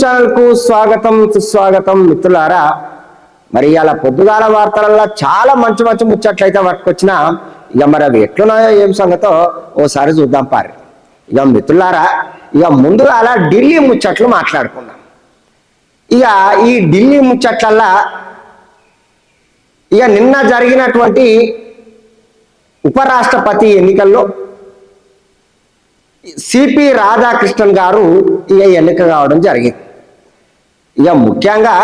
ఛానల్కు స్వాగతం సుస్వాగతం మిత్రులారా. మరి ఇలా పొద్దుగాల వార్తలలో చాలా మంచి మంచి ముచ్చట్లయితే వచ్చిన ఇక మరి అవి ఎట్లున్నాయో ఏం సంగతో ఓసారి చూద్దాం పారి ఇక మిత్రులారా ఇక ముందుగా అలా ఢిల్లీ ముచ్చట్లు మాట్లాడుకుందాం. ఇక ఈ ఢిల్లీ ముచ్చట్లల్లా ఇక నిన్న జరిగినటువంటి ఉపరాష్ట్రపతి ఎన్నికల్లో సిపి రాధాకృష్ణన్ గారు ఇక ఎన్నిక కావడం జరిగింది. ఇక ముఖ్యంగా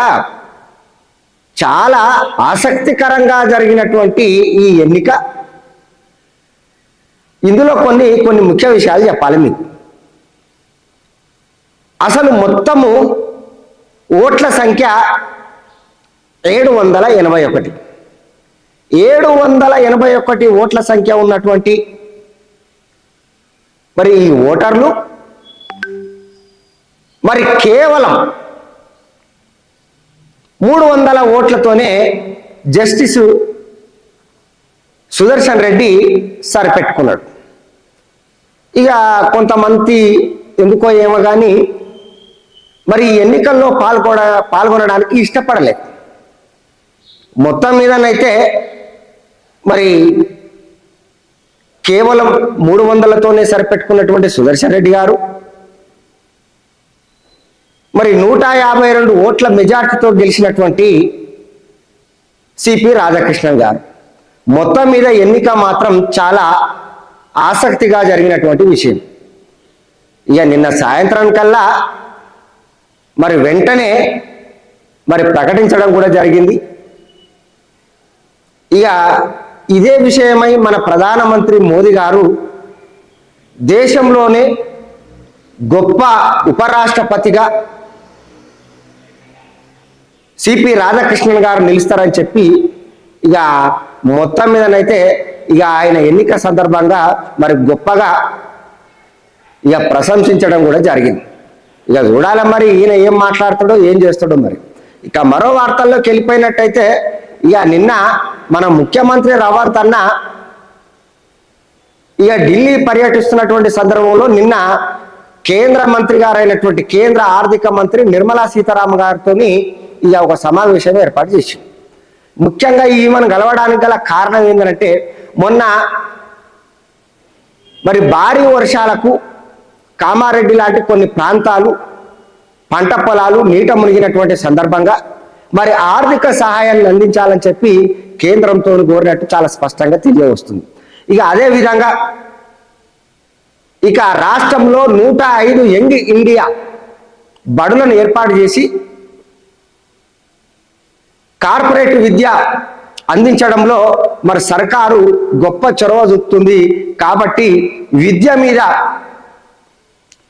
చాలా ఆసక్తికరంగా జరిగినటువంటి ఈ ఎన్నిక. ఇందులో కొన్ని కొన్ని ముఖ్య విషయాలు చెప్పాలి మీకు. అసలు మొత్తము ఓట్ల సంఖ్య ఏడు వందల ఎనభై ఒకటి. ఏడు వందల ఎనభై ఒకటి ఓట్ల సంఖ్య ఉన్నటువంటి మరి ఈ ఓటర్లు మరి కేవలం మూడు వందల ఓట్లతోనే జస్టిస్ సుదర్శన్ రెడ్డి సరిపెట్టుకున్నాడు. ఇక కొంతమంది ఎందుకో ఏమో కానీ మరి ఎన్నికల్లో పాల్గొన పాల్గొనడానికి ఇష్టపడలేదు. మొత్తం మీదనైతే మరి కేవలం మూడు వందలతోనే సరిపెట్టుకున్నటువంటి సుదర్శన్ రెడ్డి గారు మరి నూట యాభై రెండు ఓట్ల మెజార్టీతో గెలిచినటువంటి సిపి రాధాకృష్ణన్ గారు. మొత్తం మీద ఎన్నిక మాత్రం చాలా ఆసక్తిగా జరిగినటువంటి విషయం. ఇక నిన్న సాయంత్రం కల్లా మరి వెంటనే మరి ప్రకటించడం కూడా జరిగింది. ఇక ఇదే విషయమై మన ప్రధానమంత్రి మోదీ గారు దేశంలోనే గొప్ప ఉపరాష్ట్రపతిగా సిపి రాధాకృష్ణన్ గారు నిలుస్తారని చెప్పి ఇక మొత్తం మీదనైతే ఇక ఆయన ఎన్నిక సందర్భంగా మరి గొప్పగా ఇక ప్రశంసించడం కూడా జరిగింది. ఇక చూడాలి మరి ఈయన ఏం మాట్లాడతాడో ఏం చేస్తాడో మరి. ఇక మరో వార్తల్లోకి వెళ్ళిపోయినట్టయితే ఇక నిన్న మన ముఖ్యమంత్రి రవార్త్ అన్న ఇక ఢిల్లీ పర్యటిస్తున్నటువంటి సందర్భంలో నిన్న కేంద్ర మంత్రి గారైనటువంటి కేంద్ర ఆర్థిక మంత్రి నిర్మలా సీతారామన్ గారితో ఇక ఒక సమావేశం ఏర్పాటు చేసింది. ముఖ్యంగా ఈమెను గెలవడానికి గల కారణం ఏంటంటే మొన్న మరి భారీ వర్షాలకు కామారెడ్డి లాంటి కొన్ని ప్రాంతాలు పంట పొలాలు నీట మునిగినటువంటి సందర్భంగా మరి ఆర్థిక సహాయాన్ని అందించాలని చెప్పి కేంద్రంతో కోరినట్టు చాలా స్పష్టంగా తెలియవస్తుంది. ఇక అదే విధంగా ఇక రాష్ట్రంలో నూట ఐదు యంగ్ ఇండియా బడులను ఏర్పాటు చేసి కార్పొరేట్ విద్య అందించడంలో మరి సర్కారు గొప్ప చొరవ చూపుతుంది. కాబట్టి విద్య మీద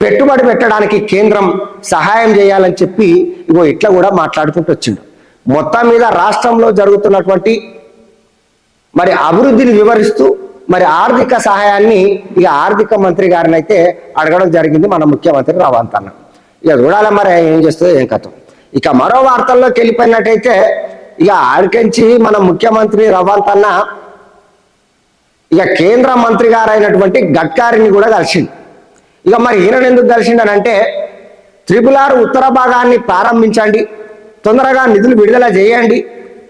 పెట్టుబడి పెట్టడానికి కేంద్రం సహాయం చేయాలని చెప్పి ఇగో ఇట్లా కూడా మాట్లాడుకుంటూ వచ్చిండు. మొత్తం మీద రాష్ట్రంలో జరుగుతున్నటువంటి మరి అభివృద్ధిని వివరిస్తూ మరి ఆర్థిక సహాయాన్ని ఇక ఆర్థిక మంత్రి గారిని అయితే అడగడం జరిగింది. మన ముఖ్యమంత్రి రవంత్ అన్న ఇక చూడాలి మరి ఏం చేస్తుందో ఏం కథం. ఇక మరో వార్తల్లోకి వెళ్ళిపోయినట్టయితే ఇక ఆడికించి మన ముఖ్యమంత్రి రవంత్ అన్న ఇక కేంద్ర మంత్రి గారైనటువంటి గడ్కారిని కూడా కలిసింది ఇక మరి ఈయన ఎందుకు కలిసిండనంటే త్రిపుల్ ఆర్ ఉత్తర భాగాన్ని ప్రారంభించండి తొందరగా నిధులు విడుదల చేయండి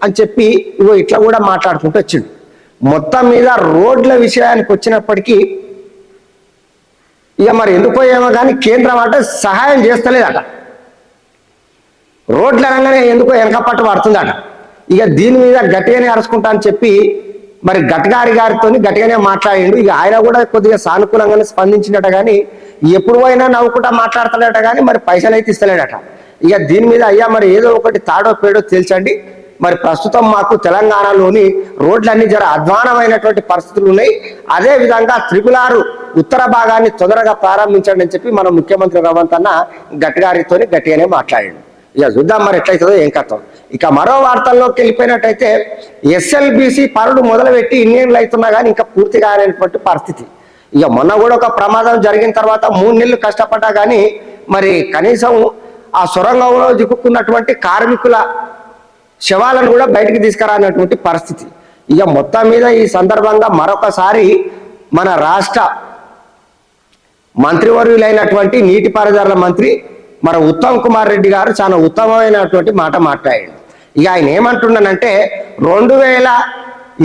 అని చెప్పి ఇగో ఇట్లా కూడా మాట్లాడుకుంటూ వచ్చిండు. మొత్తం మీద రోడ్ల విషయానికి వచ్చినప్పటికీ ఇక మరి ఎందుకో ఏమో కానీ కేంద్రం అంటే సహాయం చేస్తలేదట. రోడ్ల రంగనే ఎందుకో వెనకపట్టు పడుతుందట. ఇక దీని మీద గట్టిగానే అరుచుకుంటా అని చెప్పి మరి గట్గారి గారితో గట్టిగానే మాట్లాడిండు. ఇక ఆయన కూడా కొద్దిగా సానుకూలంగానే స్పందించినట కానీ ఎప్పుడు అయినా నవ్వుకుంటా మాట్లాడతలేట కానీ మరి పైసలు అయితే ఇస్తలేడట. ఇక దీని మీద అయ్యా మరి ఏదో ఒకటి తాడో పేడో తేల్చండి. మరి ప్రస్తుతం మాకు తెలంగాణలోని రోడ్లన్నీ జర అధ్వానమైనటువంటి పరిస్థితులు ఉన్నాయి. అదే విధంగా త్రిపులారు ఉత్తర భాగాన్ని తొందరగా ప్రారంభించండి అని చెప్పి మన ముఖ్యమంత్రి రేవంత్ అన్న గట్టిగారితో గట్టిగానే మాట్లాడాడు. ఇక చూద్దాం మరి ఎట్లయితుందో ఏం కథం. ఇక మరో వార్తల్లోకి వెళ్ళిపోయినట్టయితే ఎస్ఎల్బిసి పనులు మొదలుపెట్టి ఇన్నేళ్ళు అవుతున్నా కానీ ఇంకా పూర్తి కానటువంటి పరిస్థితి. ఇక మొన్న కూడా ఒక ప్రమాదం జరిగిన తర్వాత మూడు నెలలు కష్టపడ్డా కానీ మరి కనీసం ఆ సొరంగంలో చిక్కుకున్నటువంటి కార్మికుల శవాలను కూడా బయటికి తీసుకురానటువంటి పరిస్థితి. ఇక మొత్తం మీద ఈ సందర్భంగా మరొకసారి మన రాష్ట్ర మంత్రివర్యులైనటువంటి నీటిపారుదల మంత్రి మన ఉత్తమ్ కుమార్ రెడ్డి గారు చాలా ఉత్తమమైనటువంటి మాట మాట్లాడాడు. ఇక ఆయన ఏమంటున్నానంటే రెండు వేల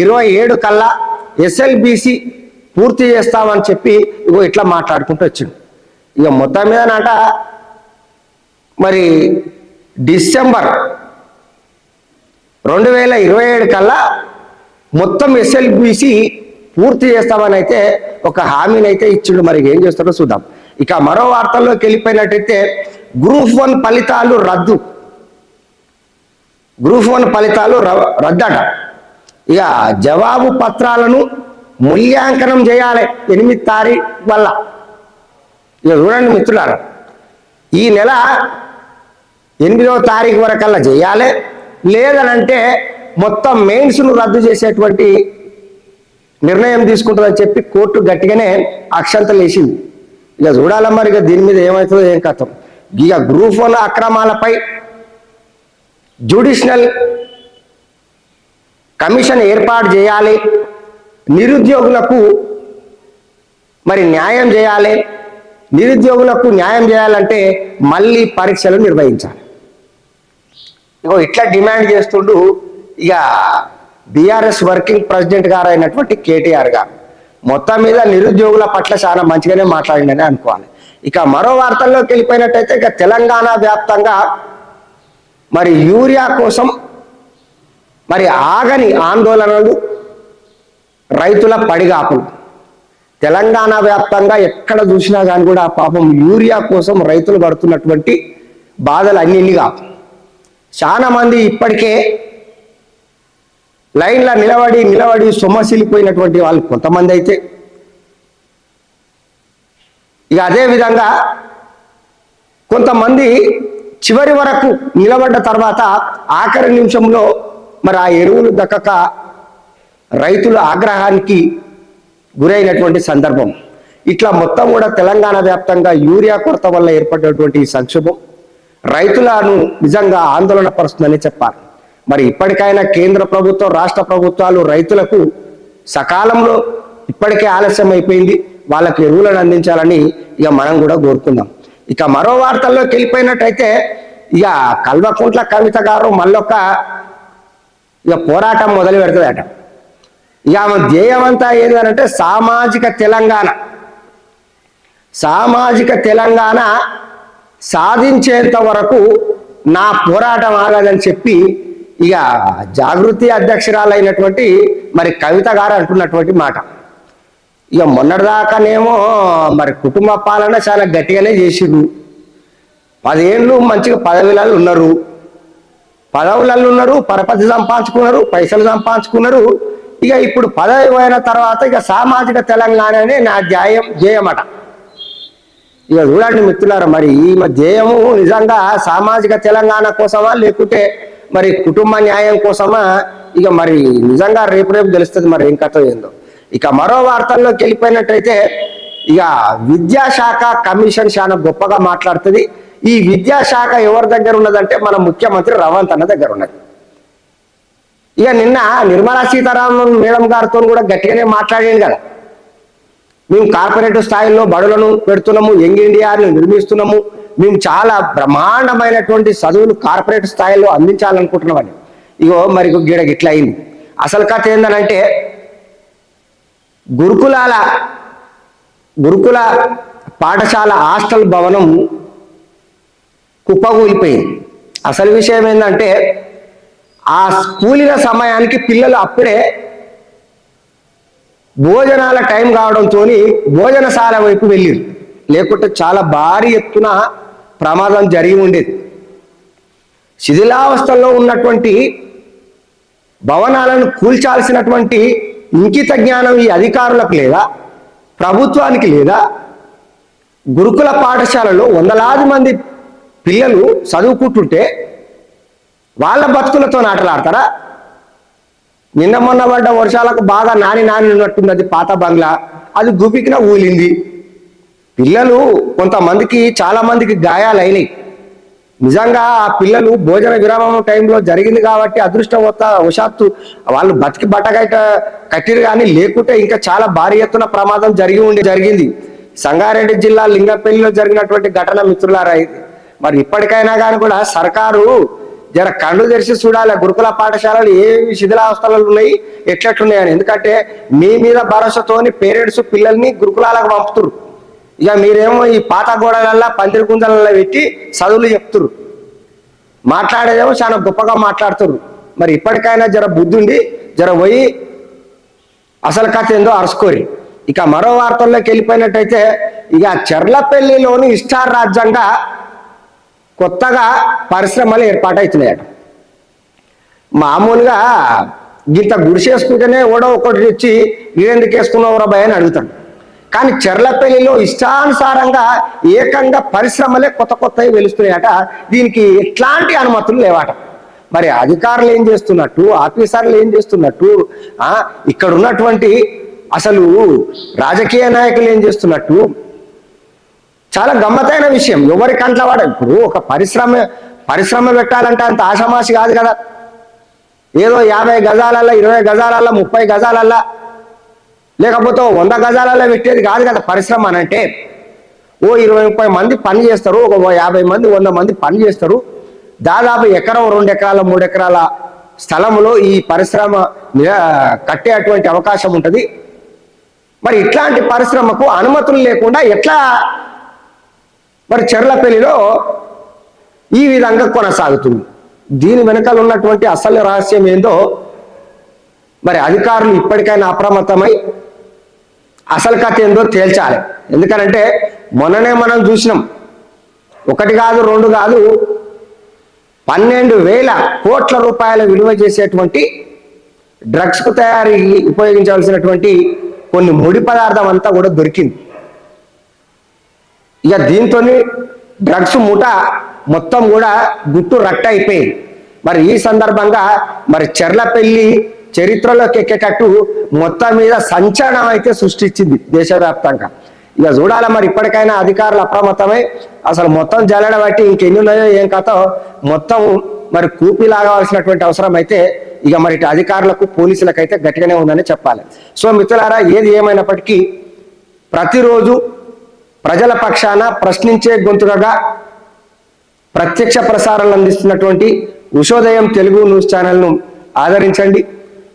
ఇరవై ఏడు కల్లా ఎస్ఎల్బిసి పూర్తి చేస్తామని చెప్పి ఇగో ఇట్లా మాట్లాడుకుంటూ వచ్చిండు. ఇక మొత్తం మీద నాట మరి డిసెంబర్ రెండు వేల ఇరవై ఏడు కల్లా మొత్తం ఎస్ఎల్బిసి పూర్తి చేస్తామని అయితే ఒక హామీని అయితే ఇచ్చిండు. మరి ఏం చేస్తాడో చూద్దాం. ఇక మరో వార్తల్లోకి వెళ్ళిపోయినట్టయితే గ్రూప్ వన్ ఫలితాలు రద్దు. గ్రూప్ వన్ ఫలితాలు రద్దట. ఇక జవాబు పత్రాలను మూల్యాంకనం చేయాలి ఎనిమిది తారీఖు వల్ల. ఇక చూడండి మిత్రులారా ఈ నెల ఎనిమిదవ తారీఖు వరకల్లా చేయాలి. లేదనంటే మొత్తం మెయిన్స్ను రద్దు చేసేటువంటి నిర్ణయం తీసుకుంటుందని చెప్పి కోర్టు గట్టిగానే అక్షంతలు వేసింది ఇక చూడాల మరి ఇక దీని మీద ఏమవుతుందో ఏం కథం. ఇక గ్రూప్ వన్ అక్రమాలపై జ్యుడిషనల్ కమిషన్ ఏర్పాటు చేయాలి నిరుద్యోగులకు మరి న్యాయం చేయాలి నిరుద్యోగులకు న్యాయం చేయాలంటే మళ్ళీ పరీక్షలు నిర్వహించాలి. ఇగో ఇట్లా డిమాండ్ చేస్తుండు ఇక బీఆర్ఎస్ వర్కింగ్ ప్రెసిడెంట్ గారు అయినటువంటి కేటీఆర్ గారు. మొత్తం మీద నిరుద్యోగుల పట్ల చాలా మంచిగానే మాట్లాడిందని అనుకోవాలి. ఇక మరో వార్తల్లోకి వెళ్ళిపోయినట్టయితే ఇక తెలంగాణ వ్యాప్తంగా మరి యూరియా కోసం మరి ఆగని ఆందోళనలు రైతుల పడిగాపులు. తెలంగాణ వ్యాప్తంగా ఎక్కడ చూసినా కానీ కూడా పాపం యూరియా కోసం రైతులు పడుతున్నటువంటి బాధలు అన్నిగా చాలా మంది ఇప్పటికే లైన్లో నిలబడి నిలబడి సొమ్మసిల్లిపోయినటువంటి వాళ్ళు కొంతమంది అయితే ఇక అదేవిధంగా కొంతమంది చివరి వరకు నిలబడ్డ తర్వాత ఆఖరి నిమిషంలో మరి ఆ ఎరువులు దక్కక రైతుల ఆగ్రహానికి గురైనటువంటి సందర్భం. ఇట్లా మొత్తం కూడా తెలంగాణ వ్యాప్తంగా యూరియా కొరత వల్ల ఏర్పడినటువంటి ఈ సంక్షోభం రైతులను నిజంగా ఆందోళన పరుస్తుందని చెప్పాలి మరి ఇప్పటికైనా కేంద్ర ప్రభుత్వం రాష్ట్ర ప్రభుత్వాలు రైతులకు సకాలంలో ఇప్పటికే ఆలస్యం అయిపోయింది వాళ్ళకి ఎరువులను అందించాలని ఇక మనం కూడా కోరుకుందాం. ఇక మరో వార్తల్లోకి వెళ్ళిపోయినట్టయితే ఇక కల్వకుంట్ల కవిత గారు మళ్ళొక్క ఇక పోరాటం మొదలు పెడుతుందట ఇక ఆమె ధ్యేయం అంతా ఏంటంటే సామాజిక తెలంగాణ. సామాజిక తెలంగాణ సాధించేంత వరకు నా పోరాటం ఆగదని చెప్పి ఇక జాగృతి అధ్యక్షురాలైనటువంటి మరి కవిత గారు అంటున్నటువంటి మాట. ఇక మొన్నటిదాకానేమో మరి కుటుంబ పాలన చాలా గట్టిగానే చేసిర్రు పదేళ్ళు మంచిగా పదవిలలో ఉన్నారు. పదవులలో ఉన్నారు పరపతి సంపాదించుకున్నారు పైసలు సంపాదించుకున్నారు. ఇక ఇప్పుడు పదవి పోయిన తర్వాత ఇక సామాజిక తెలంగాణనే నా ధ్యాయం ధ్యేయమట. ఇక చూడండి మిత్రులారా మరి ఈ ధ్యేయము నిజంగా సామాజిక తెలంగాణ కోసమా లేకుంటే మరి కుటుంబ న్యాయం కోసమా? ఇక మరి నిజంగా రేపు రేపు తెలుస్తుంది మరి ఏం కథ ఏందో. ఇక మరో వార్తల్లోకి వెళ్ళిపోయినట్టయితే ఇక విద్యాశాఖ కమిషన్ చాలా గొప్పగా మాట్లాడుతుంది. ఈ విద్యాశాఖ ఎవరి దగ్గర ఉన్నదంటే మన ముఖ్యమంత్రి రవంత్ అన్న దగ్గర ఉన్నది. ఇక నిన్న నిర్మలా సీతారామన్ మేడం గారితో కూడా గట్టిగానే మాట్లాడాను కదా. మేము కార్పొరేట్ స్థాయిలో బడులను పెడుతున్నాము యంగ్ ఇండియాని నిర్మిస్తున్నాము. మేము చాలా బ్రహ్మాండమైనటువంటి చదువులు కార్పొరేట్ స్థాయిలో అందించాలనుకుంటున్నామని. ఇగో మరి గిడ గిట్ల అయింది అసలు కథ ఏందనంటే గురుకులాల గురుకుల పాఠశాల హాస్టల్ భవనం కుప్పగూలిపోయింది అసలు విషయం ఏంటంటే ఆ కూలిన సమయానికి పిల్లలు అప్పుడే భోజనాల టైం కావడంతో భోజనశాల వైపు వెళ్ళారు. లేకుంటే చాలా భారీ ఎత్తున ప్రమాదం జరిగి ఉండేది. శిథిలావస్థలో ఉన్నటువంటి భవనాలను కూల్చాల్సినటువంటి ఇంకిత జ్ఞానం ఈ అధికారులకు లేదా? ప్రభుత్వానికి లేదా? గురుకుల పాఠశాలలో వందలాది మంది పిల్లలు చదువుకుంటుంటే వాళ్ళ బతుకులతో ఆటలాడతారా? నిన్న మొన్న పడ్డ వర్షాలకు బాగా నాని నాని ఉన్నట్టుంది అది పాత బంగ్లా. అది గుపికిన ఊలింది. పిల్లలు కొంతమందికి చాలా మందికి గాయాలైనాయి. నిజంగా ఆ పిల్లలు భోజన విరామం టైంలో జరిగింది కాబట్టి అదృష్టవత వశాత్తు వాళ్ళు బతికి బట్టగైట కట్టిరు కానీ లేకుంటే ఇంకా చాలా భారీ ఎత్తున ప్రమాదం జరిగి ఉండి జరిగింది. సంగారెడ్డి జిల్లా లింగపల్లిలో జరిగినటువంటి ఘటన మిత్రులారా ఇది మరి ఇప్పటికైనా కానీ కూడా సర్కారు జర కళ్ళు తెరిచి చూడాలి. గురుకుల పాఠశాలలు ఏవి శిథిలావస్థలు ఉన్నాయి ఎట్లెట్లున్నాయని. ఎందుకంటే మీ మీద భరోసాతోని పేరెంట్స్ పిల్లల్ని గురుకులాలకు పంపుతురు ఇక మీరేమో ఈ పాత గోడలల్లా పందిరి గుంజలల్లో పెట్టి చదువులు చెప్తురు మాట్లాడేదేమో చాలా గొప్పగా మాట్లాడుతురు మరి ఇప్పటికైనా జర బుద్ధుండి జర పోయి అసలు కథ ఏందో అరుసుకోరి ఇక మరో వార్తల్లోకి వెళ్ళిపోయినట్టయితే ఇక చెర్లపల్లిలోని ఇష్టార్ రాజ్యంగా కొత్తగా పరిశ్రమలు ఏర్పాటవుతున్నాయట. మామూలుగా గింత గుడిసేసుకుంటేనే ఓడో ఒకటి ఇచ్చి వీడెందుకు వేసుకున్నావు భయ అని అడుగుతాడు. కానీ చెర్లపల్లిలో ఇష్టానుసారంగా ఏకంగా పరిశ్రమలే కొత్త కొత్తవి వెలుస్తున్నాయట. దీనికి ఎట్లాంటి అనుమతులు లేవట. మరి అధికారులు ఏం చేస్తున్నట్టు ఆఫీసర్లు ఏం చేస్తున్నట్టు ఇక్కడ ఉన్నటువంటి అసలు రాజకీయ నాయకులు ఏం చేస్తున్నట్టు? చాలా గమ్మతైన విషయం. ఎవరి కంట్ల వాడ? ఇప్పుడు ఒక పరిశ్రమ పరిశ్రమ పెట్టాలంటే అంత ఆషామాషి కాదు కదా. ఏదో యాభై గజాలల్లో ఇరవై గజాలల్లో ముప్పై గజాలల్లో లేకపోతే వంద గజాలలో పెట్టేది కాదు కదా పరిశ్రమ అని అంటే ఓ ఇరవై ముప్పై మంది పని చేస్తారు ఒక యాభై మంది వంద మంది పని చేస్తారు. దాదాపు ఎకరం రెండు ఎకరాల మూడు ఎకరాల స్థలంలో ఈ పరిశ్రమ కట్టేటువంటి అవకాశం ఉంటుంది. మరి ఇట్లాంటి పరిశ్రమకు అనుమతులు లేకుండా ఎట్లా మరి చెర్లపల్లిలో ఈ విధంగా కొనసాగుతుంది? దీని వెనకాల ఉన్నటువంటి అసలు రహస్యం ఏందో మరి అధికారులు ఇప్పటికైనా అప్రమత్తమై అసలు కథ ఏందో తేల్చాలి. ఎందుకనంటే మొన్ననే మనం చూసినాం. ఒకటి కాదు రెండు కాదు పన్నెండు వేల కోట్ల రూపాయల విలువ చేసేటువంటి డ్రగ్స్కు తయారీ ఉపయోగించవలసినటువంటి కొన్ని ముడి పదార్థం అంతా కూడా దొరికింది. ఇక దీంతో డ్రగ్స్ మూట మొత్తం కూడా గుట్టు రట్ట అయిపోయింది మరి ఈ సందర్భంగా మరి చెర్లపల్లి చరిత్రలోకి ఎక్కేటట్టు మొత్తం మీద సంచలనం అయితే సృష్టించింది దేశవ్యాప్తంగా. ఇక చూడాలి మరి ఇప్పటికైనా అధికారులు అప్రమత్తమై అసలు మొత్తం జల్లడ బట్టి ఇంకెన్ని ఉన్నాయో ఏం కథో మొత్తం మరి కూపి లాగవలసినటువంటి అవసరం అయితే ఇక మరి ఇటు అధికారులకు పోలీసులకు అయితే గట్టిగానే ఉందని చెప్పాలి. సో మిత్రులారా ఏది ఏమైనప్పటికీ ప్రతిరోజు ప్రజల పక్షాన ప్రశ్నించే గొంతుకగా ప్రత్యక్ష ప్రసారాలు అందిస్తున్నటువంటి ఉషోదయం తెలుగు న్యూస్ ఛానల్ను ఆదరించండి.